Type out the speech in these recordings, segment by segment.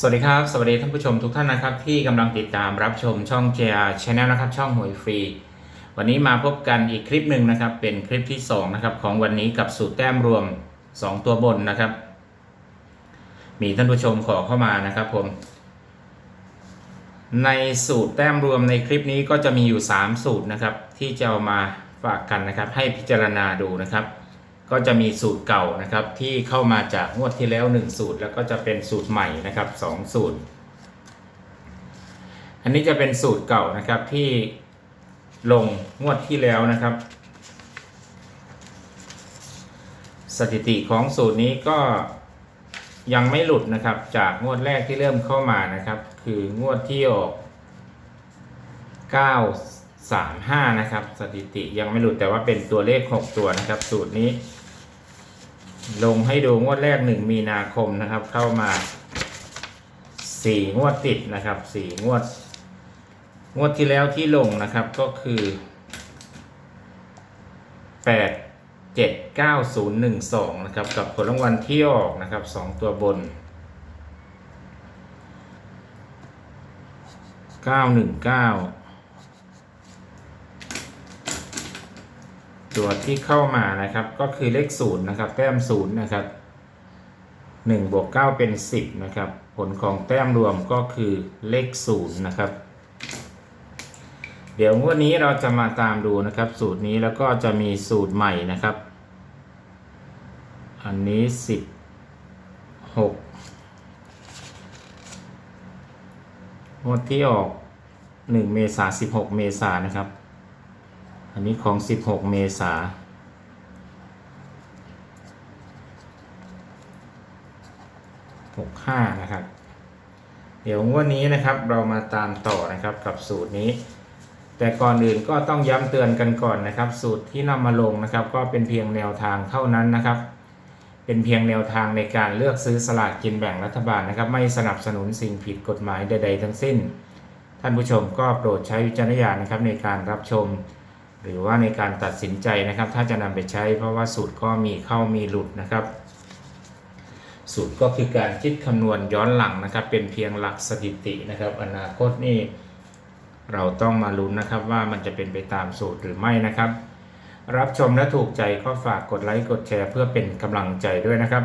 สวัสดีครับ สวัสดีท่านผู้ชมทุกท่านนะครับ ที่กำลังติดตามรับชมช่อง JR Channel นะครับ ช่องหวยฟรี วันนี้มาพบกันอีกคลิปหนึ่งนะครับ เป็นคลิปที่2นะครับของวันนี้กับสูตรแต้มรวม 2 ตัวบนนะครับ มีท่านผู้ชมขอเข้ามานะครับผม ในสูตรแต้มรวมในคลิปนี้ก็จะมีอยู่ 3 สูตรนะครับ ที่จะเอามาฝากกันนะครับ ให้พิจารณาดูนะครับ ก็จะมีสูตรเก่านะครับที่เข้ามาจากงวดที่แล้ว 1 สูตร แล้วก็จะเป็นสูตรใหม่นะครับ 2 สูตร อันนี้จะเป็นสูตรเก่านะครับที่ลงงวดที่แล้วนะครับ สถิติของสูตรนี้ก็ยังไม่หลุดนะครับ จากงวดแรกที่เริ่มเข้ามานะครับ คืองวดที่ออก935 นะครับ สถิติยังไม่หลุดแต่ว่าเป็นตัวเลข 6 ตัวนะครับ สูตรนี้ ลงให้ดูงวดแรก1มีนาคมนะครับ เข้ามา4งวดติดนะครับ4งวด งวดที่แล้วที่ลงนะครับก็คือ8 7 9 0 1 2นะครับ กับผลรางวัลที่ออกนะครับ2ตัวบน919 ตัวที่เข้ามานะครับ ก็คือเลขศูนย์นะครับ แต้มศูนย์นะครับหนึ่งบวกเก้าเป็นสิบนะครับ ผลของแต้มรวมก็คือเลขศูนย์นะครับ เดี๋ยวงวดนี้เราจะมาตามดูนะครับ สูตรนี้แล้วก็จะมีสูตรใหม่นะครับ อันนี้สิบหกงวดที่ออกหนึ่งเมษาสิบหกเมษานะครับ อันนี้ของ 16 เมษา65นะครับ เดี๋ยวงวันนี้นะครับเรามาตามต่อนะครับกับสูตรนี้ แต่ก่อนอื่นก็ต้องย้ำเตือนกันก่อนนะครับ สูตรที่นำมาลงนะครับ ก็เป็นเพียงแนวทางเท่านั้นนะครับ เป็นเพียงแนวทางในการเลือกซื้อสลากกินแบ่งรัฐบาลนะครับ ไม่สนับสนุนสิ่งผิดกฎหมายใด ๆ ทั้งสิ้น ท่านผู้ชมก็โปรดใช้วิจารณญาณนะครับในการรับชม หรือว่าในการตัดสินใจนะครับ ถ้าจะนำไปใช้เพราะว่าสูตรก็มีเข้ามีหลุดนะครับ สูตรก็คือการคิดคำนวณย้อนหลังนะครับ เป็นเพียงหลักสถิตินะครับ อนาคตนี่เราต้องมาลุ้นนะครับว่ามันจะเป็นไปตามสูตรหรือไม่นะครับ รับชมและถูกใจก็ฝากกดไลค์กดแชร์ เพื่อเป็นกำลังใจด้วยนะครับ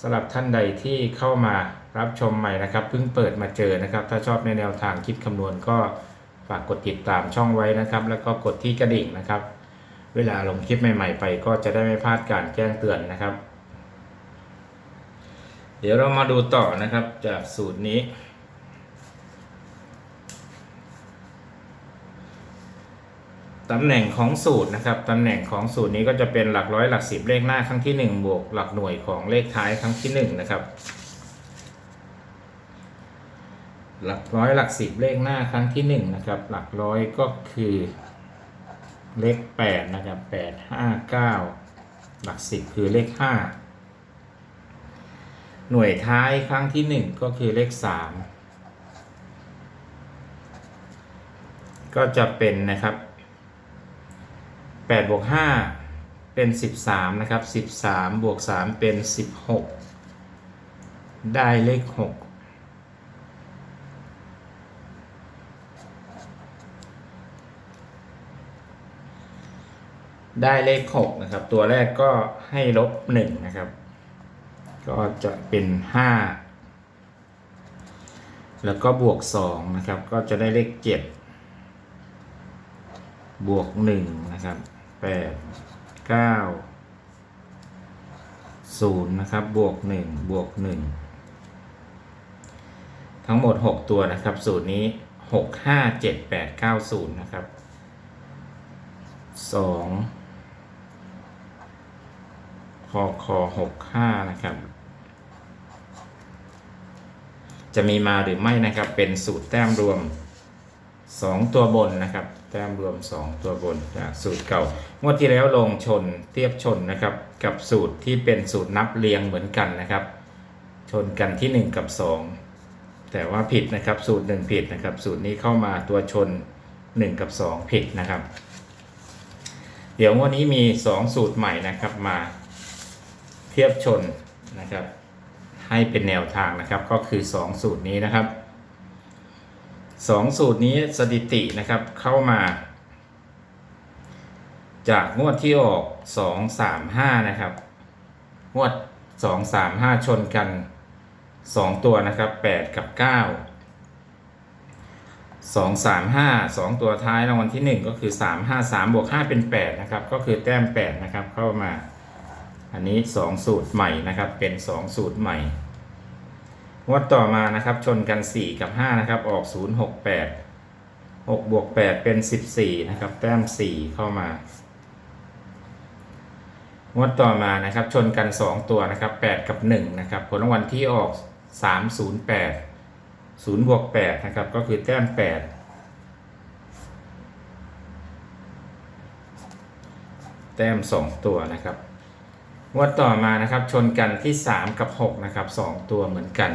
สำหรับท่านใดที่เข้ามารับชมใหม่นะครับเพิ่งเปิดมาเจอนะครับ ถ้าชอบในแนวทางคิดคำนวณก็ ฝากกดติดตามช่องไว้นะครับ แล้วก็กดที่กระดิ่งนะครับ เวลาลงคลิปใหม่ ๆ ไปก็จะได้ไม่พลาดการแจ้งเตือนนะครับ เดี๋ยวเรามาดูต่อนะครับจากสูตรนี้ ตำแหน่งของสูตรนะครับ ตำแหน่งของสูตรนี้ก็จะเป็นหลักร้อยหลักสิบเลขหน้าครั้งที่ 1 บวกหลักหน่วยของเลขท้ายครั้งที่ 1 นะครับ หลักร้อยหลักสิบเลขหน้าครั้งที่1นะครับ หลักร้อยก็คือเลข8นะครับ8 5 9หลักสิบคือเลข5หน่วยท้ายครั้งที่1ก็คือเลข3ก็จะเป็นนะครับ8บวก5เป็น13นะครับ13บวก3เป็น16ได้เลข6 ได้เลข 6 นะครับ ตัวแรกก็ให้ลบ 1 นะครับ ก็จะเป็น 5 แล้วก็บวก 2 นะครับ ก็จะได้เลข 7 บวก 1 นะครับ 8 9 0 นะครับ บวก 1 บวก 1 ทั้งหมด 6 ตัวนะครับ สูตรนี้ 6 5 7 8 9 0 นะครับ 2 คอคอ65นะครับ จะมีมาหรือไม่นะครับ เป็นสูตรแต้มรวม 2 ตัวบนนะครับ แต้มรวม 2 ตัวบนจากสูตรเก่างวดที่แล้วลงชนเทียบชนนะครับ กับสูตรที่เป็นสูตรนับเรียงเหมือนกันนะครับ ชนกันที่ 1 กับ 2 แต่ว่าผิดนะครับ สูตร 1 ผิดนะครับ สูตรนี้เข้ามาตัวชน 1 กับ 2 ผิดนะครับ เดี๋ยววันนี้มี 2 สูตรใหม่นะครับมา เทียบชนนะครับ ให้เป็นแนวทางนะครับ ก็คือ 2 สูตรนี้นะครับ 2 สูตรนี้สถิตินะครับเข้ามา จากงวดที่ออก 2 3 5 นะครับงวด 2 3 5 ชนกัน 2 ตัวนะครับ 8 กับ 9 2 3 5 2 ตัวท้ายรางวัลที่ 1 ก็คือ 3 5 3 บวก 5 เป็น 8 นะครับ ก็คือแต้ม 8 นะครับ เข้ามา อันนี้ 2 สูตรใหม่นะครับ เป็น 2 สูตรใหม่งวดต่อมานะครับ ชนกัน 4 กับ 5 นะครับ ออก 0 6 8 6บวก8เป็น 14 นะครับ แต้ม 4 เข้ามางวดต่อมานะครับ ชนกัน 2 ตัวนะครับ 8 กับ 1 นะครับ ผลรางวัลที่ออก 308 0บวก8นะครับ ก็คือแต้ม 8แต้ม 2 ตัวนะครับ งวดต่อมานะครับชนกันที่ 3 กับ 6 นะครับ 2 ตัวเหมือนกัน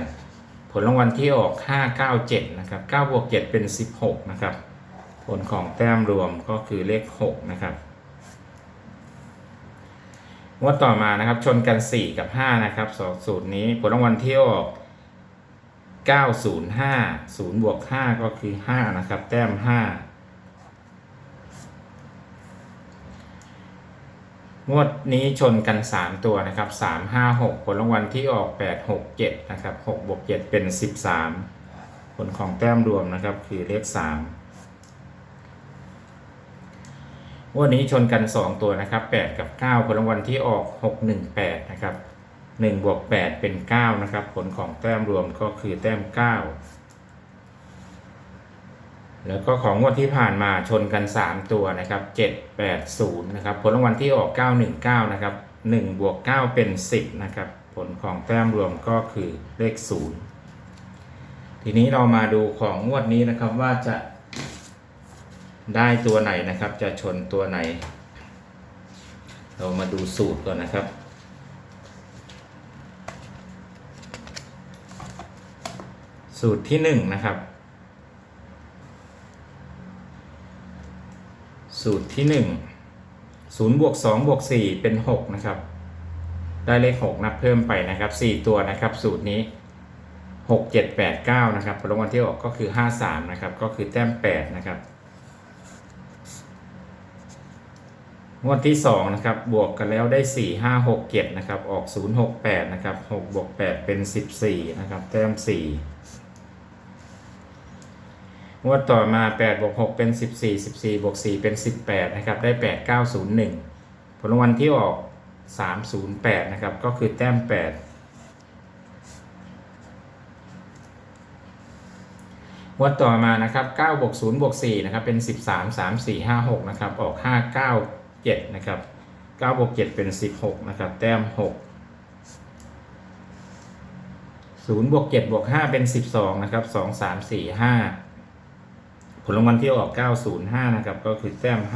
ผลรางวัลที่ออก 5 9 7 นะครับ9บวก7เป็น 16 นะครับ ผลของแต้มรวมก็คือเลข 6 นะครับงวดต่อมานะครับชนกัน 4 กับ 5 นะครับสองสูตรนี้ผลรางวัลที่ออก 905 0บวก5ก็คือ 5 นะครับ แต้ม 5 งวดนี้ชนกัน 3 ตัวนะครับ3 5 6 ผลรางวัลที่ออก 8 6 7 นะครับ6บวก7เป็น 13 ผลของแต้มรวมนะครับคือเลข3งวดนี้ชนกัน 2 ตัวนะครับ 8 กับ 9 ผลรางวัลที่ออก 6 1 8 นะครับ1บวก8เป็น 9 นะครับ ผลของแต้มรวมก็คือแต้ม 9 แล้วก็ของงวดที่ผ่านมาชนกัน 3 ตัวนะครับ 7 8 0 นะครับ ผลรางวัลที่ออก 919 นะครับ 1 บวก 9 เป็น 10 นะครับ ผลของแต้มรวมก็คือเลข 0 ทีนี้เรามาดูของงวดนี้นะครับว่าจะได้ตัวไหนนะครับ จะชนตัวไหน เรามาดูสูตรก่อนนะครับสูตรที่หนึ่งนะครับ สูตรที่หนึ่งศูนย์บวกสองบวกสี่เป็นหกนะครับ ได้เลขหกนับเพิ่มไปนะครับสี่ตัวนะครับ สูตรนี้หกเจ็ดแปดเก้านะครับผลรางวัลที่ออกก็คือห้าสามนะครับ ก็คือแต้มแปดนะครับงวดที่สองนะครับ บวกกันแล้วได้สี่ห้าหกเจ็ดนะครับ ออกศูนย์หกแปดนะครับหกบวกแปดเป็นสิบสี่นะครับ แต้มสี่ งวดต่อมา8บวก6เป็น 14 14บวก4เป็น 18นะครับได้ 8 9 0 1 ผลรางวัลที่ออก 308นะครับก็คือแต้ม 8 งวดต่อมานะครับ9บวก0บวก4นะครับเป็น 13 3 4 5 6นะครับออก 5 9 7นะครับ9บวก7เป็น 16นะครับแต้ม6 0บวก7บวก5เป็น12นะครับ2 3 4 5 ผลรางวัลที่ออก 905 นะครับ ก็คือแต้ม 5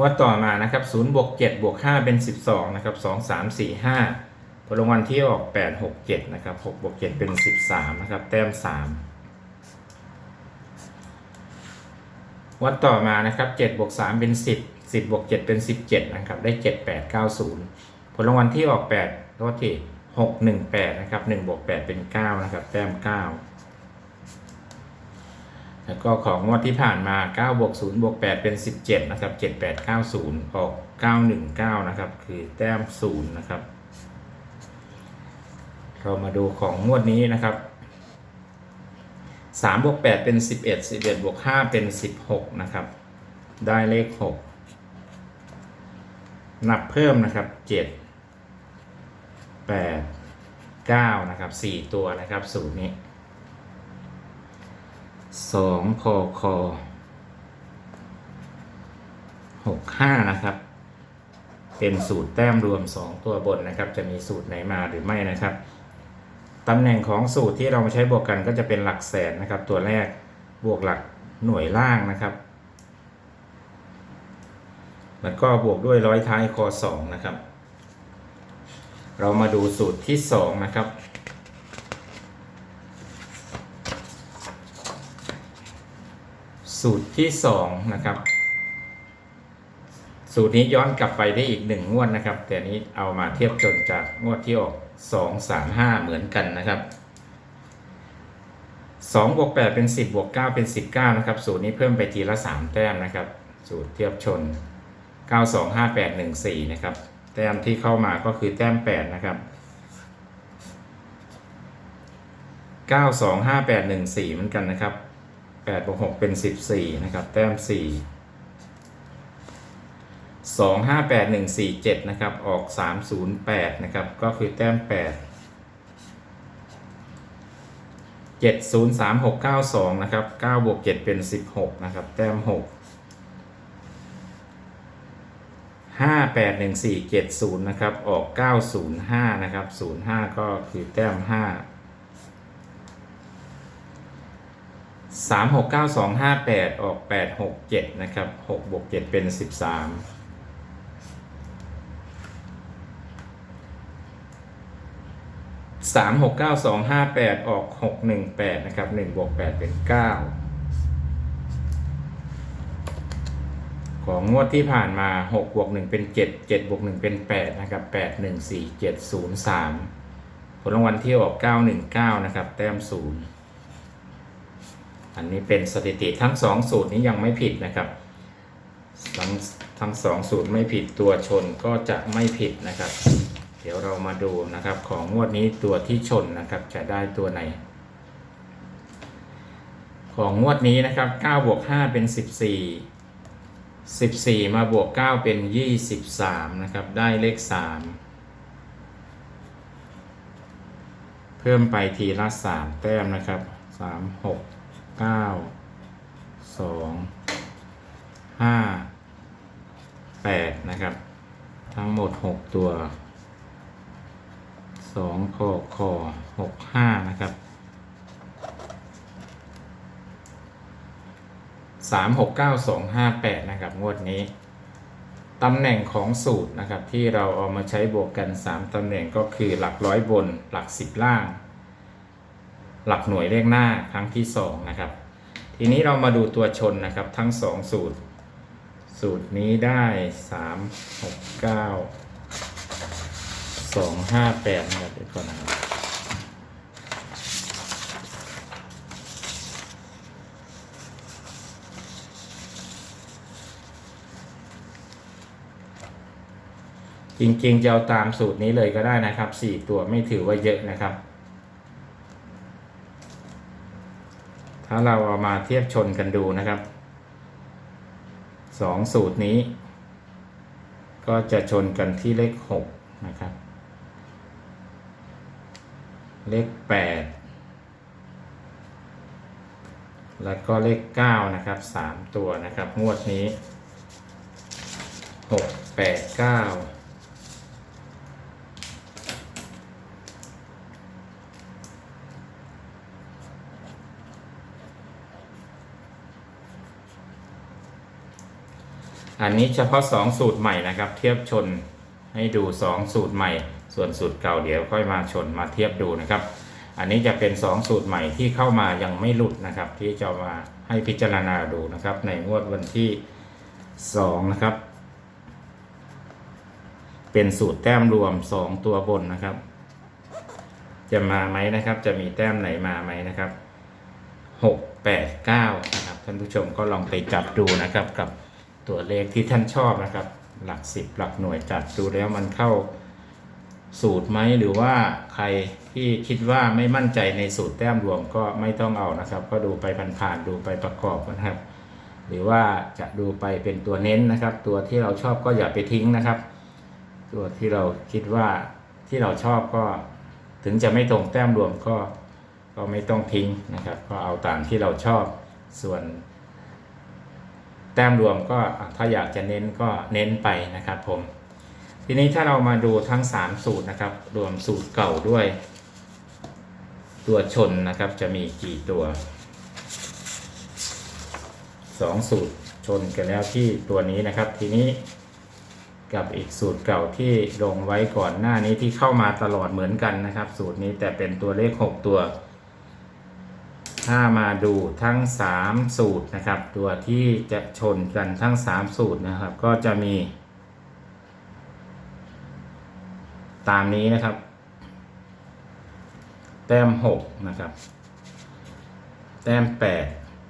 วัดต่อมานะครับ0บวก7บวก5เป็น 12 นะครับ 2 3 4 5 ผลรางวัลที่ออก 8 6 7 นะครับ6บวก7เป็น 13 นะครับ แต้ม 3 วัดต่อมานะครับ7บวก3เป็น 10 10บวก7เป็น 17 นะครับ ได้ 7 8 9 0 ผลรางวัลที่ออก8โทษที หกหนึ่งแปดนะครับหนึ่งบวกแปดเป็นเก้านะครับ แต้มเก้าแล้วก็ของงวดที่ผ่านมาเก้าบวกศูนย์บวกแปดเป็นสิบเจ็ดนะครับเจ็ดแปดเก้าศูนย์ออกเก้าหนึ่งเก้านะครับ คือแต้มศูนย์นะครับ เรามาดูของงวดนี้นะครับสามบวกแปดเป็นสิบเอ็ดสิบเอ็ดบวกห้าเป็นสิบหกนะครับ ได้เลขหกนับเพิ่มนะครับเจ็ดแปดเก้านะครับสี่ตัวนะครับสูตรนี้สองพอคอหกห้านะครับ เป็นสูตรแต้มรวมสองตัวบนนะครับ จะมีสูตรไหนมาหรือไม่นะครับตำแหน่งของสูตรที่เรามาใช้บวกกันก็จะเป็นหลักแสนนะครับ ตัวแรกบวกหลักหน่วยล่างนะครับ แล้วก็บวกด้วยร้อยท้ายคอสองนะครับ เรามาดูสูตรที่สองนะครับ สูตรที่สองนะครับ สูตรนี้ย้อนกลับไปได้อีกหนึ่งงวดนะครับ แต่นี้เอามาเทียบจนจากงวดที่ออกสองสามห้าเหมือนกันนะครับสองบวกแปดเป็นสิบบวกเก้าเป็นสิบเก้านะครับ สูตรนี้เพิ่มไปทีละสามแต้มนะครับ สูตรเทียบชนเก้าสองห้าแปดหนึ่งสี่นะครับ แต้มที่เข้ามาก็คือแต้มแปดนะครับเก้าสองห้าแปดหนึ่งสี่เหมือนกันนะครับแปดบวกหกเป็นสิบสี่นะครับ แต้มสี่สองห้าแปดหนึ่งสี่เจ็ดนะครับ ออกสามศูนย์แปดนะครับ ก็คือแต้มแปดเจ็ดศูนย์สามหกเก้าสองนะครับเก้าบวกเจ็ดเป็นสิบหกนะครับ แต้มห กห้าแปดหนึ่งสี่เจ็ดศูนย์นะครับ ออกเก้าศูนย์ห้านะครับศูนย์ห้าก็คือแต้มห้าสามหกเก้าสองห้าแปดออกแปดหกเจ็ดนะครับหกบวกเจ็ดเป็นสิบสามสามหกเก้าสองห้าแปดออกหกหนึ่งแปดนะครับหนึ่งบวกแปดเป็นเก้า ของงวดที่ผ่านมาหกบวกหนึ่งเป็นเจ็ดเจ็ดบวกหนึ่งเป็นแปดนะครับแปดหนึ่งสี่เจ็ดศูนย์สามผลรางวัลที่ออกเก้าหนึ่งเก้านะครับ แต้มศูนย์อันนี้เป็นสถิติทั้งสองสูตรนี้ยังไม่ผิดนะครับ ทั้งทั้งสองสูตรไม่ผิดตัวชนก็จะไม่ผิดนะครับ เดี๋ยวเรามาดูนะครับของงวดนี้ตัวที่ชนนะครับจะได้ตัวไหนของงวดนี้นะครับ9บวก5เป็น 14 14 มาบวก 9 เป็น 23 นะครับ ได้เลข 3 เพิ่มไปทีละ 3 แต้มนะครับ 3 6 9 2 5 8 นะครับ ทั้งหมด 6 ตัวสองคอคอหกห้านะครับ สามหกเก้าสองห้าแปดนะครับ งวดนี้ ตำแหน่งของสูตรนะครับ ที่เราเอามาใช้บวกกัน 3 ตำแหน่งก็คือหลักร้อยบน หลักสิบล่าง หลักหน่วยเลขหน้าครั้งที่ 2 นะครับ ทีนี้เรามาดูตัวชนนะครับ ทั้ง 2 สูตร สูตรนี้ได้ 3 6 9สองห้าแปดนะครับเดี๋ยวก่อนนะครับ จริงๆจะเอาตามสูตรนี้เลยก็ได้นะครับ 4 ตัวไม่ถือว่าเยอะนะครับ ถ้าเราเอามาเทียบชนกันดูนะครับ 2 สูตรนี้ ก็จะชนกันที่เลข 6 นะครับ เลข 8 แล้วก็เลข 9 นะครับ 3 ตัวนะครับ งวดนี้ 6 8 9 อันนี้เฉพาะ 2 สูตรใหม่นะครับ เทียบชนให้ดู 2 สูตรใหม่ ส่วนสูตรเก่าเดี๋ยวค่อยมาชนมาเทียบดูนะครับ อันนี้จะเป็น 2 สูตรใหม่ที่เข้ามายังไม่หลุดนะครับ ที่จะมาให้พิจารณาดูนะครับ ในงวดวันที่2นะครับ เป็นสูตรแต้มรวม 2 ตัวบนนะครับ จะมาไหมนะครับ จะมีแต้มไหนมาไหมนะครับ6 8 9นะครับท่านผู้ชมก็ลองไปจับดูนะครับกับ ตัวเลขที่ท่านชอบนะครับ หลักสิบหลักหน่วยจัดดูแล้วมันเข้าสูตรไหมหรือว่าใครที่คิดว่าไม่มั่นใจในสูตรแต้มรวมก็ไม่ต้องเอานะครับ ก็ดูไปผ่านๆดูไปประกอบนะครับ หรือว่าจะดูไปเป็นตัวเน้นนะครับ ตัวที่เราชอบก็อย่าไปทิ้งนะครับ ตัวที่เราคิดว่าที่เราชอบก็ถึงจะไม่ตรงแต้มรวมก็ก็ไม่ต้องทิ้งนะครับ ก็เอาตามที่เราชอบส่วน แต้มรวมก็ถ้าอยากจะเน้นก็เน้นไปนะครับผม ทีนี้ถ้าเรามาดูทั้ง 3 สูตรนะครับ รวมสูตรเก่าด้วย ตัวชนนะครับจะมีกี่ตัว 2 สูตรชนกันแล้วที่ตัวนี้นะครับ ทีนี้กับอีกสูตรเก่าที่ลงไว้ก่อนหน้านี้ที่เข้ามาตลอดเหมือนกันนะครับ สูตรนี้แต่เป็นตัวเลข 6 ตัว ถ้ามาดูทั้ง 3 สูตรนะครับ ตัวที่จะชนกันทั้ง 3 สูตรนะครับ ก็จะมี ตามนี้นะครับ แต้ม 6 นะครับ แต้ม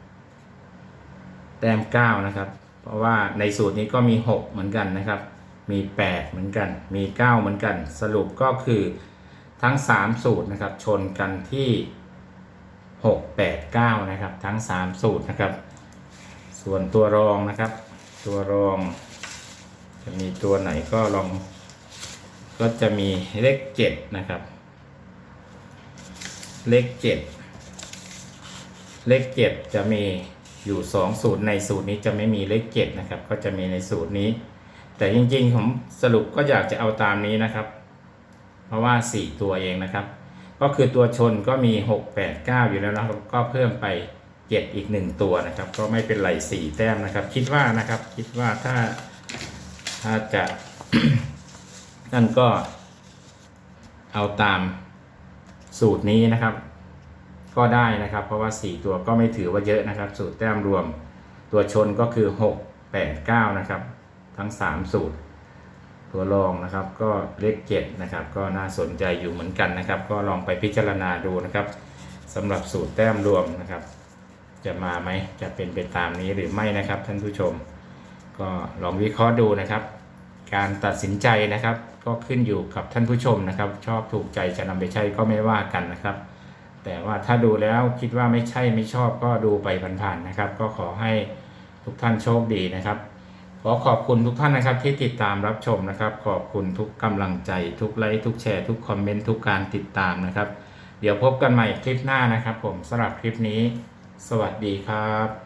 8 แต้ม 9 นะครับ เพราะว่าในสูตรนี้ก็มี 6 เหมือนกันนะครับ มี 8 เหมือนกัน มี 9 เหมือนกัน สรุปก็คือทั้ง 3 สูตรนะครับ ชนกันที่ หกแปดเก้านะครับ ทั้งสามสูตรนะครับ ส่วนตัวรองนะครับ ตัวรอง จะมีตัวไหนก็ลอง ก็จะมีเลขเจ็ดนะครับ เลขเจ็ดเลขเจ็ดจะมีอยู่สองสูตรในสูตรนี้จะไม่มีเลขเจ็ดนะครับ ก็จะมีในสูตรนี้ แต่จริงๆ ผมสรุปก็อยากจะเอาตามนี้นะครับ เพราะว่าสี่ตัวเองนะครับ ก็คือตัวชนก็มีหกแปดเก้าอยู่แล้วนะครับก็เพิ่มไปเจ็ดอีกหนึ่งตัวนะครับ ก็ไม่เป็นไรสี่แต้มนะครับ คิดว่านะครับ คิดว่าถ้าถ้าจะนั่นก็เอาตามสูตรนี้นะครับ ก็ได้นะครับ เพราะว่า 4 ตัวก็ไม่ถือว่าเยอะนะครับ สูตรแต้มรวม ตัวชนก็คือ 6 8 9 นะครับ ทั้ง 3 สูตร ตัวรองนะครับก็เลข7นะครับก็น่าสนใจอยู่เหมือนกันนะครับ ก็ลองไปพิจารณาดูนะครับสำหรับสูตรแต้มรวมนะครับ จะมาไหมจะเป็นไปตามนี้หรือไม่นะครับ ท่านผู้ชม ก็ลองวิเคราะห์ดูนะครับ การตัดสินใจนะครับ ก็ขึ้นอยู่กับท่านผู้ชมนะครับ ชอบถูกใจจะนำไปใช้ก็ไม่ว่ากันนะครับ แต่ว่าถ้าดูแล้วคิดว่าไม่ใช่ไม่ชอบก็ดูไปผ่านๆนะครับ ก็ขอให้ทุกท่านโชคดีนะครับ ขอขอบคุณทุกท่านนะครับที่ติดตามรับชมนะครับ ขอบคุณทุกกำลังใจ ทุกไลค์ทุกแชร์ ทุกคอมเมนต์ทุกการติดตามนะครับ เดี๋ยวพบกันใหม่คลิปหน้านะครับ ผมสำหรับคลิปนี้ สวัสดีครับ